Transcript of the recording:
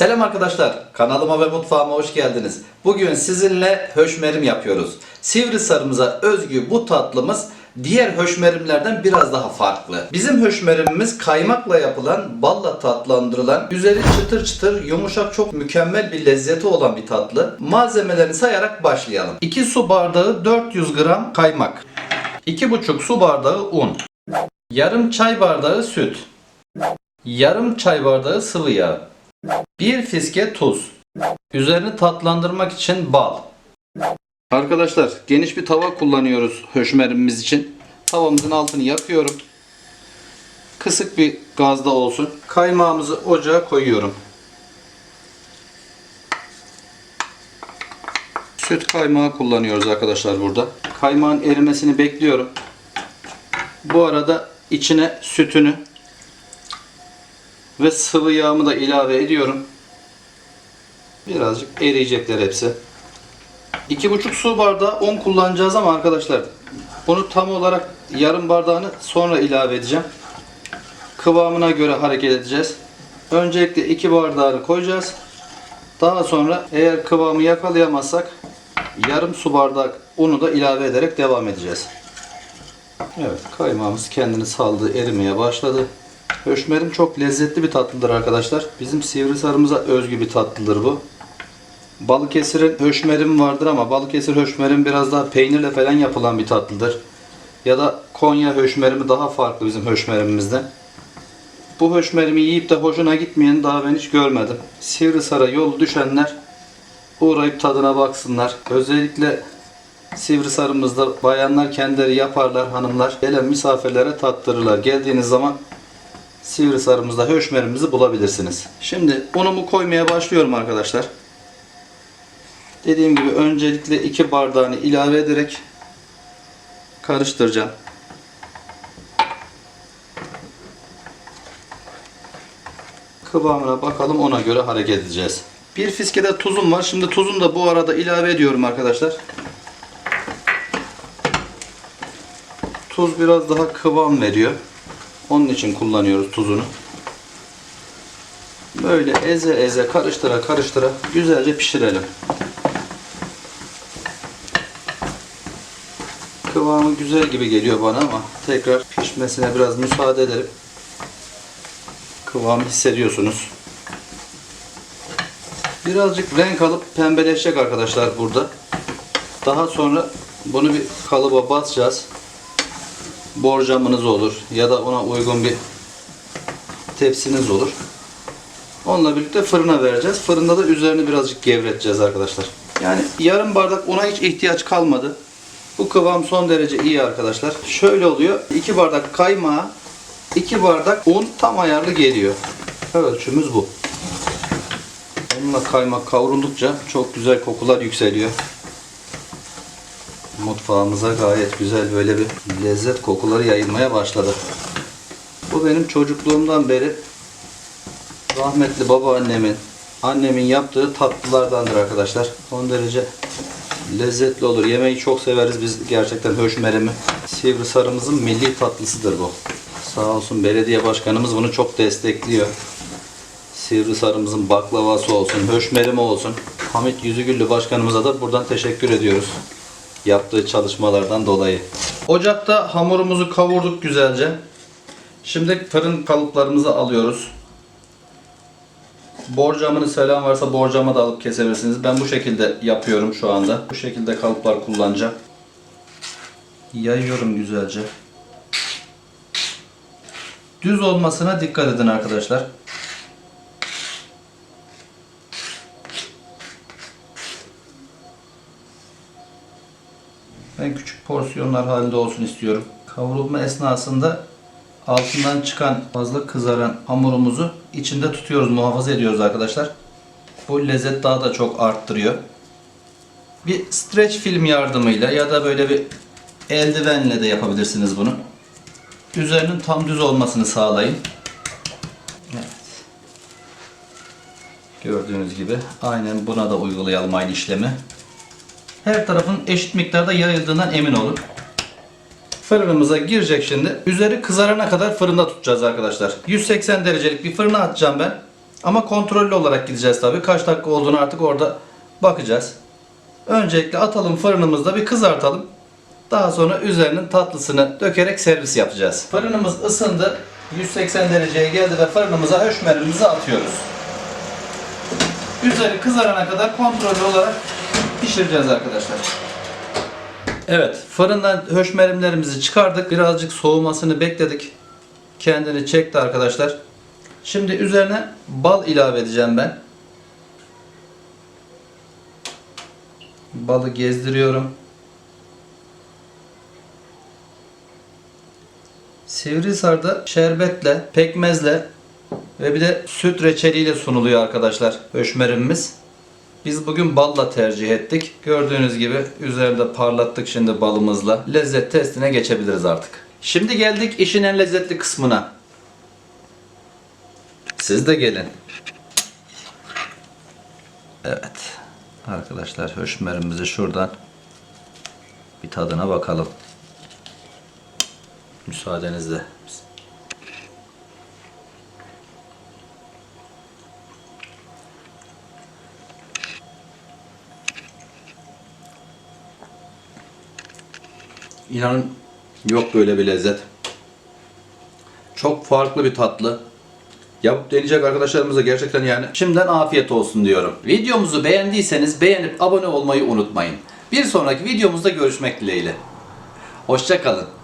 Selam arkadaşlar, kanalıma ve mutfağıma hoş geldiniz. Bugün sizinle höşmerim yapıyoruz. Sivrisarımıza özgü bu tatlımız diğer höşmerimlerden biraz daha farklı. Bizim höşmerimimiz kaymakla yapılan, balla tatlandırılan, üzeri çıtır çıtır, yumuşak çok mükemmel bir lezzeti olan bir tatlı. Malzemelerini sayarak başlayalım. 2 su bardağı 400 gram kaymak. 2,5 su bardağı un. Yarım çay bardağı süt. Yarım çay bardağı sıvı yağ. Bir fiske tuz. Üzerini tatlandırmak için bal. Arkadaşlar geniş bir tava kullanıyoruz höşmerimimiz için. Tavamızın altını yakıyorum. Kısık bir gazda olsun. Kaymağımızı ocağa koyuyorum. Süt kaymağı kullanıyoruz arkadaşlar burada. Kaymağın erimesini bekliyorum. Bu arada içine sütünü ve sıvı yağımı da ilave ediyorum. Birazcık eriyecekler hepsi. 2,5 su bardağı un kullanacağız ama arkadaşlar bunu tam olarak yarım bardağını sonra ilave edeceğim. Kıvamına göre hareket edeceğiz. Öncelikle 2 bardağını koyacağız. Daha sonra eğer kıvamı yakalayamazsak yarım su bardak unu da ilave ederek devam edeceğiz. Evet kaymağımız kendini saldı, erimeye başladı. Höşmerim çok lezzetli bir tatlıdır arkadaşlar. Bizim Sivrisarımıza özgü bir tatlıdır bu. Balıkesir'in höşmerim vardır ama Balıkesir höşmerim biraz daha peynirle falan yapılan bir tatlıdır. Ya da Konya höşmerimi daha farklı bizim höşmerimizden. Bu höşmerimi yiyip de hoşuna gitmeyen daha ben hiç görmedim. Sivrisar'a yolu düşenler uğrayıp tadına baksınlar. Özellikle Sivrisar'ımızda bayanlar kendileri yaparlar hanımlar. Gelen misafirlere tattırırlar. Geldiğiniz zaman Sivrisarımızda höşmerimizi bulabilirsiniz. Şimdi unumu koymaya başlıyorum arkadaşlar. Dediğim gibi öncelikle iki bardağını ilave ederek karıştıracağım. Kıvamına bakalım ona göre hareket edeceğiz. Bir fiskede tuzum var. Şimdi tuzunu da bu arada ilave ediyorum arkadaşlar. Tuz biraz daha kıvam veriyor. Onun için kullanıyoruz tuzunu. Böyle eze eze karıştıra karıştıra güzelce pişirelim. Kıvamı güzel gibi geliyor bana ama tekrar pişmesine biraz müsaade edelim. Kıvamı hissediyorsunuz. Birazcık renk alıp pembeleşecek arkadaşlar burada. Daha sonra bunu bir kalıba basacağız borcamınız olur ya da ona uygun bir tepsiniz olur. Onunla birlikte fırına vereceğiz. Fırında da üzerini birazcık gevreteceğiz arkadaşlar. Yani yarım bardak una hiç ihtiyaç kalmadı. Bu kıvam son derece iyi arkadaşlar. Şöyle oluyor. 2 bardak kaymağı, 2 bardak un tam ayarlı geliyor. Ölçümüz bu. Onunla kaymak kavruldukça çok güzel kokular yükseliyor mutfağımıza gayet güzel böyle bir lezzet kokuları yayılmaya başladı. Bu benim çocukluğumdan beri rahmetli babaannemin, annemin yaptığı tatlılardandır arkadaşlar. Son derece lezzetli olur. Yemeği çok severiz biz gerçekten höşmerimi. Sivrisarımızın milli tatlısıdır bu. Sağ olsun belediye başkanımız bunu çok destekliyor. Sivrisarımızın baklavası olsun, höşmerimi olsun. Hamit Yüzügüllü başkanımıza da buradan teşekkür ediyoruz yaptığı çalışmalardan dolayı. Ocakta hamurumuzu kavurduk güzelce. Şimdi fırın kalıplarımızı alıyoruz. Borcamını selam varsa borcama da alıp kesebilirsiniz. Ben bu şekilde yapıyorum şu anda. Bu şekilde kalıplar kullanacağım. Yayıyorum güzelce. Düz olmasına dikkat edin arkadaşlar. Ben küçük porsiyonlar halinde olsun istiyorum. Kavrulma esnasında altından çıkan fazla kızaran hamurumuzu içinde tutuyoruz, muhafaza ediyoruz arkadaşlar. Bu lezzet daha da çok arttırıyor. Bir streç film yardımıyla ya da böyle bir eldivenle de yapabilirsiniz bunu. Üzerinin tam düz olmasını sağlayın. Evet. Gördüğünüz gibi aynen buna da uygulayalım aynı işlemi. Her tarafın eşit miktarda yayıldığından emin olun. Fırınımıza girecek şimdi. Üzeri kızarana kadar fırında tutacağız arkadaşlar. 180 derecelik bir fırına atacağım ben. Ama kontrollü olarak gideceğiz tabii. Kaç dakika olduğunu artık orada bakacağız. Öncelikle atalım fırınımızda bir kızartalım. Daha sonra üzerinin tatlısını dökerek servis yapacağız. Fırınımız ısındı. 180 dereceye geldi ve fırınımıza höşmerimizi atıyoruz. Üzeri kızarana kadar kontrollü olarak pişireceğiz arkadaşlar. Evet, fırından höşmerimlerimizi çıkardık. Birazcık soğumasını bekledik. Kendini çekti arkadaşlar. Şimdi üzerine bal ilave edeceğim ben. Balı gezdiriyorum. Sivrisar'da şerbetle, pekmezle ve bir de süt reçeliyle sunuluyor arkadaşlar höşmerimimiz. Biz bugün balla tercih ettik. Gördüğünüz gibi üzerinde parlattık şimdi balımızla. Lezzet testine geçebiliriz artık. Şimdi geldik işin en lezzetli kısmına. Siz de gelin. Evet. Arkadaşlar höşmerimizi şuradan bir tadına bakalım. Müsaadenizle. İnanın yok böyle bir lezzet. Çok farklı bir tatlı. Yapıp deneyecek arkadaşlarımıza gerçekten yani şimdiden afiyet olsun diyorum. Videomuzu beğendiyseniz beğenip abone olmayı unutmayın. Bir sonraki videomuzda görüşmek dileğiyle. Hoşçakalın.